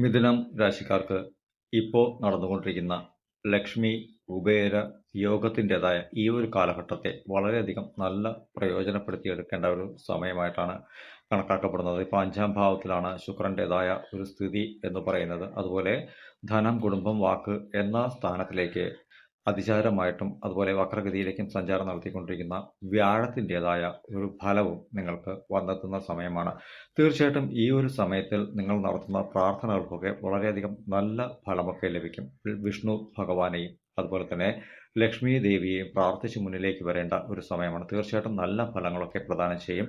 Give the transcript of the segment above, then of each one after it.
മിഥുനം രാശിക്കാർക്ക് ഇപ്പോൾ നടന്നുകൊണ്ടിരിക്കുന്ന ലക്ഷ്മി കുബേര യോഗത്തിന്റെതായ ഈ ഒരു കാലഘട്ടത്തെ വളരെയധികം നല്ല പ്രയോജനപ്പെടുത്തിയെടുക്കേണ്ട ഒരു സമയമായിട്ടാണ് കണക്കാക്കപ്പെടുന്നത്. ഇപ്പോൾ അഞ്ചാം ഭാവത്തിലാണ് ശുക്രന്റെതായ ഒരു സ്ഥിതി എന്ന് പറയുന്നത്. അതുപോലെ ധനം കുടുംബം വാക്ക് എന്ന സ്ഥാനത്തിലേക്ക് അതിചാരമായിട്ടും അതുപോലെ വക്രഗതിയിലേക്കും സഞ്ചാരം നടത്തിക്കൊണ്ടിരിക്കുന്ന വ്യാഴത്തിന്റെതായ ഒരു ഫലവും നിങ്ങൾക്ക് വന്നെത്തുന്ന സമയമാണ്. തീർച്ചയായിട്ടും ഈ ഒരു സമയത്തിൽ നിങ്ങൾ നടത്തുന്ന പ്രാർത്ഥനകൾക്കൊക്കെ വളരെയധികം നല്ല ഫലമൊക്കെ ലഭിക്കും. വിഷ്ണു ഭഗവാനെയും അതുപോലെ തന്നെ ലക്ഷ്മി ദേവിയെയും പ്രാർത്ഥിച്ച് മുന്നിലേക്ക് വരേണ്ട ഒരു സമയമാണ്. തീർച്ചയായിട്ടും നല്ല ഫലങ്ങളൊക്കെ പ്രദാനം ചെയ്യും.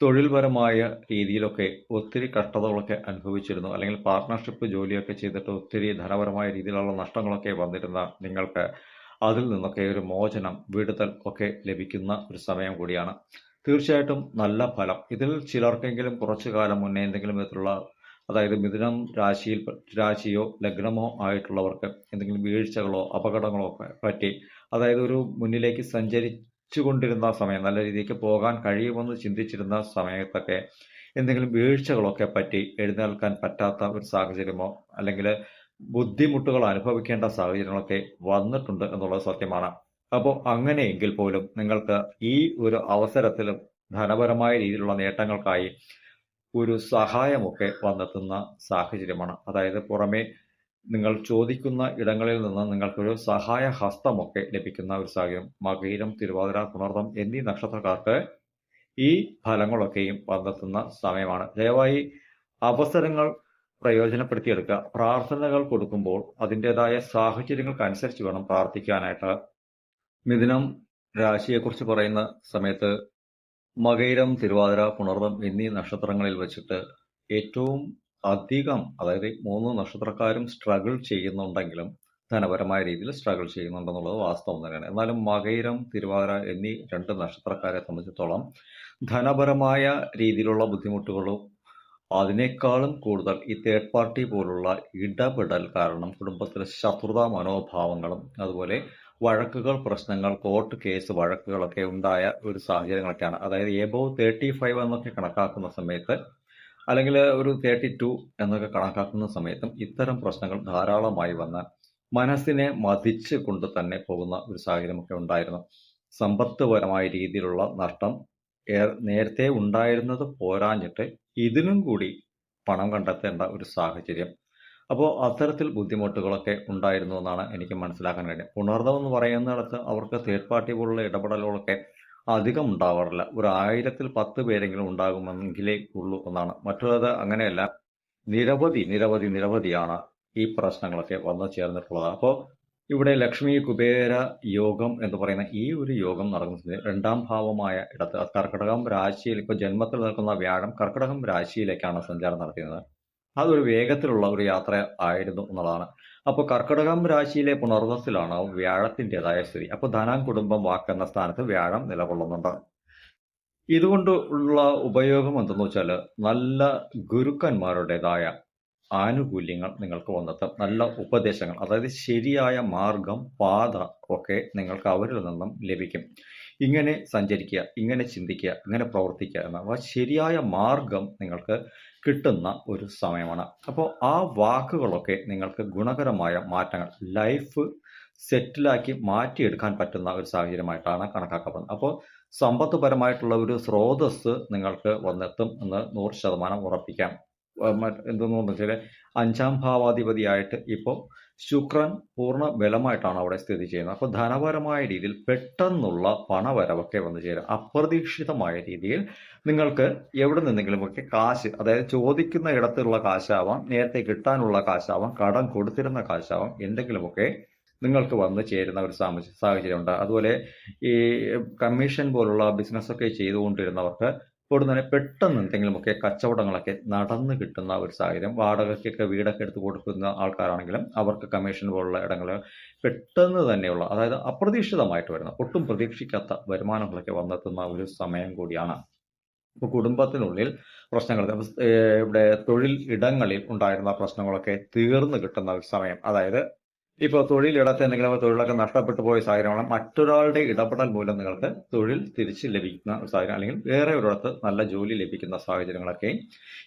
തൊഴിൽപരമായ രീതിയിലൊക്കെ ഒത്തിരി കഷ്ടതകളൊക്കെ അനുഭവിച്ചിരുന്നു. അല്ലെങ്കിൽ പാർട്ട്ണർഷിപ്പ് ജോലിയൊക്കെ ചെയ്തിട്ട് ഒത്തിരി ധനപരമായ രീതിയിലുള്ള നഷ്ടങ്ങളൊക്കെ വന്നിരുന്ന നിങ്ങൾക്ക് അതിൽ നിന്നൊക്കെ ഒരു മോചനം വിടുതൽ ഒക്കെ ലഭിക്കുന്ന ഒരു സമയം കൂടിയാണ്. തീർച്ചയായിട്ടും നല്ല ഫലം. ഇതിൽ ചിലർക്കെങ്കിലും കുറച്ചു കാലം മുന്നേ എന്തെങ്കിലും വിധത്തിലുള്ള അതായത് മിഥുനം രാശിയിൽ രാശിയോ ലഗ്നമോ ആയിട്ടുള്ളവർക്ക് എന്തെങ്കിലും വീഴ്ചകളോ അപകടങ്ങളോ ഒക്കെ പറ്റി അതായത് ഒരു മുന്നിലേക്ക് സഞ്ചരി കൊണ്ടിരുന്ന സമയം നല്ല രീതിക്ക് പോകാൻ കഴിയുമെന്ന് ചിന്തിച്ചിരുന്ന സമയത്തൊക്കെ എന്തെങ്കിലും വീഴ്ചകളൊക്കെ പറ്റി എഴുന്നേൽക്കാൻ പറ്റാത്ത ഒരു സാഹചര്യമോ അല്ലെങ്കിൽ ബുദ്ധിമുട്ടുകൾ അനുഭവിക്കേണ്ട സാഹചര്യങ്ങളൊക്കെ വന്നിട്ടുണ്ട് എന്നുള്ളത് സത്യമാണ്. അപ്പോൾ അങ്ങനെയെങ്കിൽ പോലും നിങ്ങൾക്ക് ഈ ഒരു അവസരത്തിലും ധനപരമായ രീതിയിലുള്ള നേട്ടങ്ങൾക്കായി ഒരു സഹായമൊക്കെ വന്നെത്തുന്ന സാഹചര്യമാണ്. അതായത് പുറമേ നിങ്ങൾ ചോദിക്കുന്ന ഇടങ്ങളിൽ നിന്ന് നിങ്ങൾക്കൊരു സഹായ ഹസ്തമൊക്കെ ലഭിക്കുന്ന ഒരു സാഹചര്യം. മകയിരം തിരുവാതിര പുണർദം എന്നീ നക്ഷത്രക്കാർക്ക് ഈ ഫലങ്ങളൊക്കെയും വന്നെത്തുന്ന സമയമാണ്. ദയവായി അവസരങ്ങൾ പ്രയോജനപ്പെടുത്തിയെടുക്കുക. പ്രാർത്ഥനകൾ കൊടുക്കുമ്പോൾ അതിന്റെതായ സാഹചര്യങ്ങൾക്കനുസരിച്ച് വേണം പ്രാർത്ഥിക്കാനായിട്ട്. മിഥുനം രാശിയെക്കുറിച്ച് പറയുന്ന സമയത്ത് മകയിരം തിരുവാതിര പുണർദം എന്നീ നക്ഷത്രങ്ങളിൽ വെച്ചിട്ട് ഏറ്റവും അധികം അതായത് മൂന്ന് നക്ഷത്രക്കാരും സ്ട്രഗിൾ ചെയ്യുന്നുണ്ടെങ്കിലും ധനപരമായ രീതിയിൽ സ്ട്രഗിൾ ചെയ്യുന്നുണ്ടെന്നുള്ളത് വാസ്തവം തന്നെയാണ്. എന്നാലും മകൈരം തിരുവാതിര എന്നീ രണ്ട് നക്ഷത്രക്കാരെ സംബന്ധിച്ചിടത്തോളം ധനപരമായ രീതിയിലുള്ള ബുദ്ധിമുട്ടുകളും അതിനേക്കാളും കൂടുതൽ ഈ തേർഡ് പാർട്ടി പോലുള്ള ഇടപെടൽ കാരണം കുടുംബത്തിലെ ശത്രുതാ മനോഭാവങ്ങളും അതുപോലെ വഴക്കുകൾ പ്രശ്നങ്ങൾ കോർട്ട് കേസ് വഴക്കുകളൊക്കെ ഉണ്ടായ ഒരു സാഹചര്യങ്ങളൊക്കെയാണ്. അതായത് എബോവ് തേർട്ടി ഫൈവ് എന്നൊക്കെ കണക്കാക്കുന്ന സമയത്ത് അല്ലെങ്കിൽ ഒരു തേർട്ടി ടു എന്നൊക്കെ കണക്കാക്കുന്ന സമയത്തും ഇത്തരം പ്രശ്നങ്ങൾ ധാരാളമായി വന്ന് മനസ്സിനെ മതിച്ച് കൊണ്ട് തന്നെ പോകുന്ന ഒരു സാഹചര്യമൊക്കെ ഉണ്ടായിരുന്നു. സമ്പത്തുപരമായ രീതിയിലുള്ള നഷ്ടം നേരത്തെ ഉണ്ടായിരുന്നത് പോരാഞ്ഞിട്ട് ഇതിനും കൂടി പണം കണ്ടെത്തേണ്ട ഒരു സാഹചര്യം. അപ്പോൾ അത്തരത്തിൽ ബുദ്ധിമുട്ടുകളൊക്കെ ഉണ്ടായിരുന്നു എന്നാണ് എനിക്ക് മനസ്സിലാക്കാൻ ഉണർന്നതെന്ന് എന്ന് പറയുന്നിടത്ത് അവർക്ക് തേർഡ് പാർട്ടി പോലുള്ള ഇടപെടലുകളൊക്കെ അധികം ഉണ്ടാവാറില്ല. ഒരു ആയിരത്തിൽ പത്ത് പേരെങ്കിലും ഉണ്ടാകുമെങ്കിലേ ഉള്ളൂ എന്നാണ്. മറ്റുള്ളത് അങ്ങനെയല്ല. നിരവധി നിരവധി നിരവധിയാണ് ഈ പ്രശ്നങ്ങളൊക്കെ വന്നു ചേർന്നിട്ടുള്ളത്. അപ്പോൾ ഇവിടെ ലക്ഷ്മി കുബേര യോഗം എന്ന് പറയുന്ന ഈ ഒരു യോഗം നടക്കുന്നത് രണ്ടാം ഭാവമായ ഇടത്ത് കർക്കിടകം രാശിയിൽ ഇപ്പോൾ ജന്മത്തിൽ നിൽക്കുന്ന വ്യാഴം കർക്കിടകം രാശിയിലേക്കാണ് സഞ്ചാരം നടത്തിയത് അതൊരു വേഗത്തിലുള്ള ഒരു യാത്ര ആയിരുന്നു എന്നുള്ളതാണ്. അപ്പോൾ കർക്കിടകം രാശിയിലെ പുണർവസിലാണ് വ്യാഴത്തിന്റെതായ സ്ഥിതി. അപ്പോൾ ധനം കുടുംബം വാക്കെന്ന സ്ഥാനത്ത് വ്യാഴം നിലകൊള്ളുന്നുണ്ട്. ഇതുകൊണ്ട് ഉള്ള ഉപയോഗം എന്തെന്ന് വെച്ചാൽ നല്ല ഗുരുക്കന്മാരുടേതായ ആനുകൂല്യങ്ങൾ നിങ്ങൾക്ക് വന്നെത്തും. നല്ല ഉപദേശങ്ങൾ അതായത് ശരിയായ മാർഗം പാത ഒക്കെ നിങ്ങൾക്ക് അവരിൽ നിന്നും ലഭിക്കും. ഇങ്ങനെ സഞ്ചരിക്കുക ഇങ്ങനെ ചിന്തിക്കുക ഇങ്ങനെ പ്രവർത്തിക്കുക എന്ന ശരിയായ മാർഗം നിങ്ങൾക്ക് കിട്ടുന്ന ഒരു സമയമാണ്. അപ്പോൾ ആ വാക്കുകളൊക്കെ നിങ്ങൾക്ക് ഗുണകരമായ മാറ്റങ്ങൾ ലൈഫ് സെറ്റിലാക്കി മാറ്റിയെടുക്കാൻ പറ്റുന്ന ഒരു സാഹചര്യമായിട്ടാണ് കണക്കാക്കപ്പെടുന്നത്. അപ്പോൾ സമ്പത്തുപരമായിട്ടുള്ള ഒരു സ്രോതസ് നിങ്ങൾക്ക് വന്നെത്തും എന്ന് നൂറ് ശതമാനം ഉറപ്പിക്കാം. എന്തെന്ന് വെച്ചാൽ അഞ്ചാം ഭാവാധിപതിയായിട്ട് ഇപ്പോൾ ശുക്രൻ പൂർണ ബലമായിട്ടാണ് അവിടെ സ്ഥിതി ചെയ്യുന്നത്. അപ്പോൾ ധനപരമായ രീതിയിൽ പെട്ടെന്നുള്ള പണവരവൊക്കെ വന്നു ചേരും. അപ്രതീക്ഷിതമായ രീതിയിൽ നിങ്ങൾക്ക് എവിടെ നിന്നെങ്കിലുമൊക്കെ കാശ് അതായത് ചോദിക്കുന്ന ഇടത്തുള്ള കാശാവാം നേരത്തെ കിട്ടാനുള്ള കാശാവാം കടം കൊടുത്തിരുന്ന കാശാവാം എന്തെങ്കിലുമൊക്കെ നിങ്ങൾക്ക് വന്നു ചേരുന്ന ഒരു സാഹചര്യം സാഹചര്യമുണ്ട്. അതുപോലെ ഈ കമ്മീഷൻ പോലുള്ള ബിസിനസ്സൊക്കെ ചെയ്തുകൊണ്ടിരുന്നവർക്ക് ഉടൻ തന്നെ പെട്ടെന്ന് എന്തെങ്കിലുമൊക്കെ കച്ചവടങ്ങളൊക്കെ നടന്നു കിട്ടുന്ന ഒരു സാഹചര്യം വാടകയ്ക്കൊക്കെ വീടൊക്കെ എടുത്ത് കൊടുക്കുന്ന ആൾക്കാരാണെങ്കിലും അവർക്ക് കമ്മീഷൻ പോലുള്ള ഇടങ്ങൾ പെട്ടെന്ന് തന്നെയുള്ള അതായത് അപ്രതീക്ഷിതമായിട്ട് വരുന്ന ഒട്ടും പ്രതീക്ഷിക്കാത്ത വരുമാനങ്ങളൊക്കെ വന്നെത്തുന്ന ഒരു സമയം കൂടിയാണ്. ഇപ്പോൾ കുടുംബത്തിനുള്ളിൽ പ്രശ്നങ്ങൾ ഇവിടെ തൊഴിൽ ഇടങ്ങളിൽ ഉണ്ടായിരുന്ന പ്രശ്നങ്ങളൊക്കെ തീർന്നു കിട്ടുന്ന ഒരു സമയം. അതായത് ഇപ്പോൾ തൊഴിലിടത്ത് എന്തെങ്കിലും തൊഴിലൊക്കെ നഷ്ടപ്പെട്ടു പോയ സാഹചര്യമാണ് മറ്റൊരാളുടെ ഇടപെടൽ മൂലം നിങ്ങൾക്ക് തൊഴിൽ തിരിച്ച് ലഭിക്കുന്ന സാഹചര്യം അല്ലെങ്കിൽ വേറെ ഒരിടത്ത് നല്ല ജോലി ലഭിക്കുന്ന സാഹചര്യങ്ങളൊക്കെ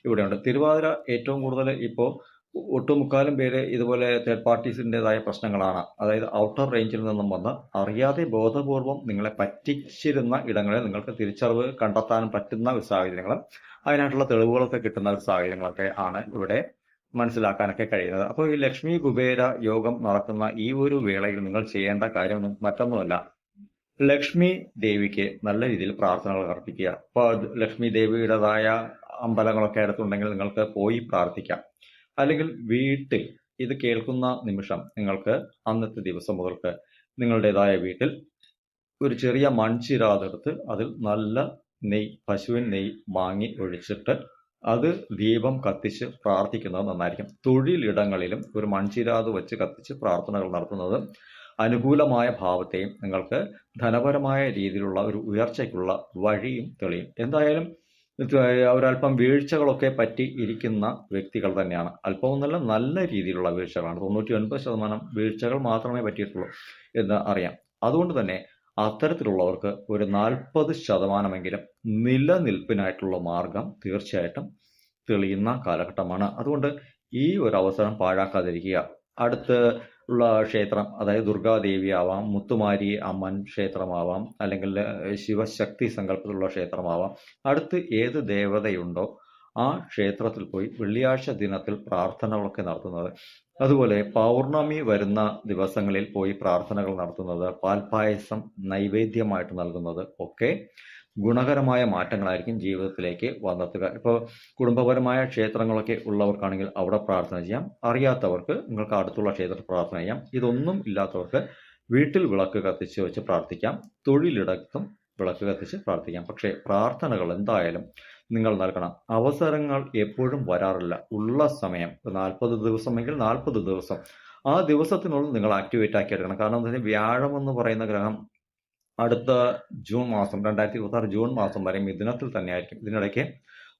ഇവിടെയുണ്ട്. തിരുവാതിര ഏറ്റവും കൂടുതൽ ഇപ്പോൾ ഒട്ടുമുക്കാലും പേര് ഇതുപോലെ തേർഡ് പാർട്ടീസിന്റെതായ പ്രശ്നങ്ങളാണ്. അതായത് ഔട്ടർ റേഞ്ചിൽ നിന്നും വന്ന് അറിയാതെ ബോധപൂർവം നിങ്ങളെ പറ്റിച്ചിരുന്ന ഇടങ്ങളിൽ നിങ്ങൾക്ക് തിരിച്ചറിവ് കണ്ടെത്താൻ പറ്റുന്ന ഒരു സാഹചര്യങ്ങളും അതിനായിട്ടുള്ള തെളിവുകളൊക്കെ കിട്ടുന്ന ഒരു സാഹചര്യങ്ങളൊക്കെ ആണ് ഇവിടെ മനസ്സിലാക്കാനൊക്കെ കഴിയുന്നത്. അപ്പോൾ ഈ ലക്ഷ്മി കുബേര യോഗം നടക്കുന്ന ഈ ഒരു വേളയിൽ നിങ്ങൾ ചെയ്യേണ്ട കാര്യം മറ്റൊന്നുമല്ല. ലക്ഷ്മി ദേവിക്ക് നല്ല രീതിയിൽ പ്രാർത്ഥനകൾ അർപ്പിക്കുക. അപ്പോൾ ലക്ഷ്മി ദേവിയുടേതായ അമ്പലങ്ങളൊക്കെ അടുത്തുണ്ടെങ്കിൽ നിങ്ങൾക്ക് പോയി പ്രാർത്ഥിക്കാം. അല്ലെങ്കിൽ വീട്ടിൽ ഇത് കേൾക്കുന്ന നിമിഷം നിങ്ങൾക്ക് അന്നത്തെ ദിവസം മുതൽക്ക് നിങ്ങളുടേതായ വീട്ടിൽ ഒരു ചെറിയ മൺചിരാതെടുത്ത് അതിൽ നല്ല നെയ് പശുവിൻ നെയ് വാങ്ങി ഒഴിച്ചിട്ട് അത് ദീപം കത്തിച്ച് പ്രാർത്ഥിക്കുന്നത് നന്നായിരിക്കും. തൊഴിലിടങ്ങളിലും ഒരു മൺചിരാത് വെച്ച് കത്തിച്ച് പ്രാർത്ഥനകൾ നടത്തുന്നത് അനുകൂലമായ ഭാവത്തെയും നിങ്ങൾക്ക് ധനപരമായ രീതിയിലുള്ള ഒരു ഉയർച്ചയ്ക്കുള്ള വഴിയും തെളിയും. എന്തായാലും ഒരല്പം വീഴ്ചകളൊക്കെ പറ്റി ഇരിക്കുന്ന വ്യക്തികൾ തന്നെയാണ്. അല്പമൊന്നല്ല നല്ല രീതിയിലുള്ള വീഴ്ചകളാണ്. തൊണ്ണൂറ്റി ഒൻപത് ശതമാനം വീഴ്ചകൾ മാത്രമേ പറ്റിയിട്ടുള്ളൂ എന്ന് അറിയാം. അതുകൊണ്ട് തന്നെ അത്തരത്തിലുള്ളവർക്ക് ഒരു നാൽപ്പത് ശതമാനമെങ്കിലും നിലനിൽപ്പിനായിട്ടുള്ള മാർഗം തീർച്ചയായിട്ടും തെളിയുന്ന കാലഘട്ടമാണ്. അതുകൊണ്ട് ഈ ഒരു അവസരം പാഴാക്കാതിരിക്കുക. അടുത്ത് ഉള്ള ക്ഷേത്രം അതായത് ദുർഗാദേവി ആവാം മുത്തുമാരി അമ്മൻ ക്ഷേത്രമാവാം അല്ലെങ്കിൽ ശിവശക്തി സങ്കല്പത്തിലുള്ള ക്ഷേത്രമാവാം. അടുത്ത് ഏത് ദേവതയുണ്ടോ ആ ക്ഷേത്രത്തിൽ പോയി വെള്ളിയാഴ്ച ദിനത്തിൽ പ്രാർത്ഥനകളൊക്കെ നടത്തുന്നത് അതുപോലെ പൗർണമി വരുന്ന ദിവസങ്ങളിൽ പോയി പ്രാർത്ഥനകൾ നടത്തുന്നത് പാൽപായസം നൈവേദ്യമായിട്ട് നൽകുന്നത് ഒക്കെ ഗുണകരമായ മാറ്റങ്ങളായിരിക്കും ജീവിതത്തിലേക്ക് വന്നെത്തുക. ഇപ്പോൾ കുടുംബപരമായ ക്ഷേത്രങ്ങളൊക്കെ ഉള്ളവർക്കാണെങ്കിൽ അവിടെ പ്രാർത്ഥന ചെയ്യാം. അറിയാത്തവർക്ക് നിങ്ങൾക്ക് അടുത്തുള്ള ക്ഷേത്രത്തിൽ പ്രാർത്ഥന ചെയ്യാം. ഇതൊന്നും ഇല്ലാത്തവർക്ക് വീട്ടിൽ വിളക്ക് കത്തിച്ച് വെച്ച് പ്രാർത്ഥിക്കാം. തൊഴിലിടത്തും വിളക്ക് കത്തിച്ച് പ്രാർത്ഥിക്കാം. പക്ഷേ പ്രാർത്ഥനകൾ എന്തായാലും നിങ്ങൾ നൽകണം അവസരങ്ങൾ എപ്പോഴും വരാറില്ല. ഉള്ള സമയം. നാൽപ്പത് ദിവസമെങ്കിൽ നാൽപ്പത് ദിവസം. ആ ദിവസത്തിനുള്ളിൽ നിങ്ങൾ ആക്ടിവേറ്റ് ആക്കി എടുക്കണം. കാരണം എന്താ വ്യാഴം എന്ന് പറയുന്ന ഗ്രഹം അടുത്ത ജൂൺ മാസം രണ്ടായിരത്തി ഇരുപത്തി ആറ് ജൂൺ മാസം വരെ മിഥുനത്തിൽ തന്നെയായിരിക്കും. ഇതിനിടയ്ക്ക്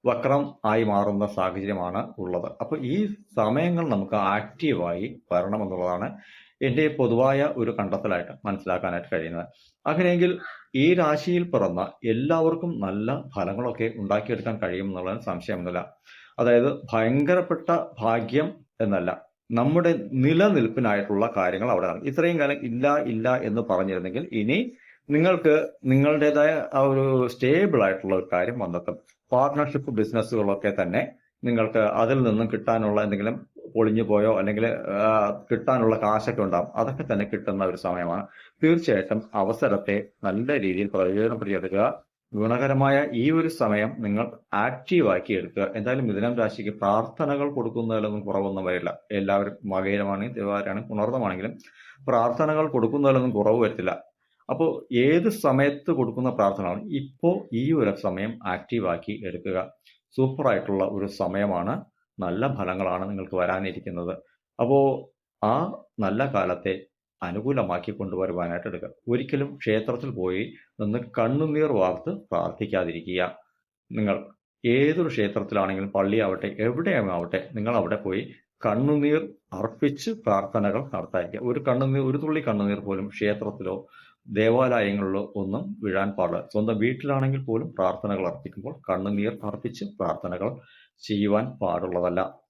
വക്രം ആയി മാറുന്ന സാഹചര്യമാണ് ഉള്ളത്. അപ്പോൾ ഈ സമയങ്ങൾ നമുക്ക് ആക്റ്റീവായി വരണമെന്നുള്ളതാണ് എന്റെ പൊതുവായ ഒരു കണ്ടെത്തലായിട്ട് മനസ്സിലാക്കാനായിട്ട് കഴിയുന്നത്. അങ്ങനെയെങ്കിൽ ഈ രാശിയിൽ പിറന്ന എല്ലാവർക്കും നല്ല ഫലങ്ങളൊക്കെ ഉണ്ടാക്കിയെടുക്കാൻ കഴിയും എന്നുള്ളതിന് സംശയമൊന്നുമില്ല. അതായത് ഭയങ്കരപ്പെട്ട ഭാഗ്യം എന്നല്ല നമ്മുടെ നിലനിൽപ്പിനായിട്ടുള്ള കാര്യങ്ങൾ അവിടെ ഇത്രയും കാലം ഇല്ല ഇല്ല എന്ന് പറഞ്ഞിരുന്നെങ്കിൽ ഇനി നിങ്ങൾക്ക് നിങ്ങളുടേതായ ആ ഒരു സ്റ്റേബിൾ ആയിട്ടുള്ള ഒരു കാര്യം വന്നെത്തും. പാർട്ട്ണർഷിപ്പ് ബിസിനസ്സുകളൊക്കെ തന്നെ നിങ്ങൾക്ക് അതിൽ നിന്നും കിട്ടാനുള്ള എന്തെങ്കിലും പൊളിഞ്ഞു പോയോ അല്ലെങ്കിൽ കിട്ടാനുള്ള കാശൊക്കെ ഉണ്ടാകും അതൊക്കെ തന്നെ കിട്ടുന്ന ഒരു സമയമാണ്. തീർച്ചയായിട്ടും അവസരത്തെ നല്ല രീതിയിൽ പ്രയോജനപ്പെടുത്തിയെടുക്കുക ഗുണകരമായ ഈ ഒരു സമയം നിങ്ങൾ ആക്റ്റീവാക്കി എടുക്കുക. എന്തായാലും മിഥുനം രാശിക്ക് പ്രാർത്ഥനകൾ കൊടുക്കുന്നതിലൊന്നും കുറവൊന്നും വരില്ല. എല്ലാവരും മകയിരമാണെങ്കിലും തിരുവാതിരാണെങ്കിലും പുണർന്നമാണെങ്കിലും പ്രാർത്ഥനകൾ കൊടുക്കുന്നതിലൊന്നും കുറവ് വരത്തില്ല. അപ്പോൾ ഏത് സമയത്ത് കൊടുക്കുന്ന പ്രാർത്ഥനകളും ഇപ്പോൾ ഈ ഒരു സമയം ആക്റ്റീവാക്കി എടുക്കുക. സൂപ്പറായിട്ടുള്ള ഒരു സമയമാണ്. നല്ല ഫലങ്ങളാണ് നിങ്ങൾക്ക് വരാനിരിക്കുന്നത്. അപ്പോൾ ആ നല്ല കാലത്തെ അനുകൂലമാക്കി കൊണ്ടുവരുവാനായിട്ട് എടുക്കുക. ഒരിക്കലും ക്ഷേത്രത്തിൽ പോയി നിന്ന് കണ്ണുനീർ വാർത്ത് പ്രാർത്ഥിക്കാതിരിക്കുക. നിങ്ങൾ ഏതൊരു ക്ഷേത്രത്തിലാണെങ്കിലും പള്ളിയാവട്ടെ എവിടെയാവട്ടെ നിങ്ങൾ അവിടെ പോയി കണ്ണുനീർ അർപ്പിച്ച് പ്രാർത്ഥനകൾ നടത്താതിരിക്കുക. ഒരു കണ്ണുനീർ ഒരു തുള്ളി കണ്ണുനീർ പോലും ക്ഷേത്രത്തിലോ ദേവാലയങ്ങളിലോ ഒന്നും വീഴാൻ പാടില്ല. സ്വന്തം വീട്ടിലാണെങ്കിൽ പോലും പ്രാർത്ഥനകൾ അർപ്പിക്കുമ്പോൾ കണ്ണുനീർ അർപ്പിച്ച് പ്രാർത്ഥനകൾ ചെയ്യുവാൻ പാടുള്ളതല്ല.